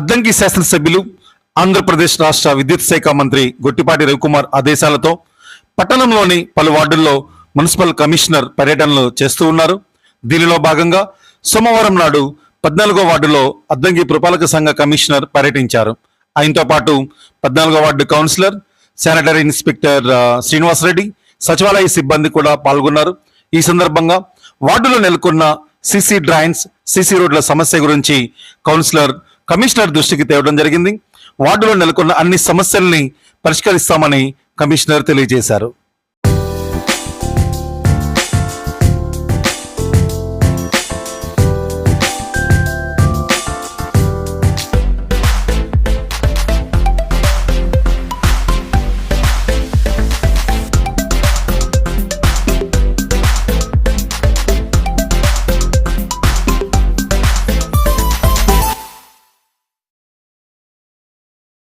అద్దంకి శాసనసభ్యులు ఆంధ్రప్రదేశ్ రాష్ట్ర విద్యుత్ శాఖ మంత్రి గొట్టిపాటి రవికుమార్ ఆదేశాలతో పట్టణంలోని పలు వార్డుల్లో మున్సిపల్ కమిషనర్ పర్యటనలు చేస్తూ ఉన్నారు. దీనిలో భాగంగా సోమవారం నాడు పద్నాలుగో వార్డులో అద్దంకి పురపాలక సంఘ కమిషనర్ పర్యటించారు. ఆయనతో పాటు పద్నాలుగో ward councillor sanitary inspector Srinivasa Reddy సచివాలయ సిబ్బంది కూడా పాల్గొన్నారు. ఈ సందర్భంగా వార్డులో నెలకొన్న సిసి డ్రైన్స్ సిసి రోడ్ల సమస్య గురించి కౌన్సిలర్ కమిషనర్ దృష్టికి తేవడం జరిగింది. వార్డులో నెలకొన్న అన్ని సమస్యల్ని పరిష్కరిస్తామని కమిషనర్ తెలియజేశారు.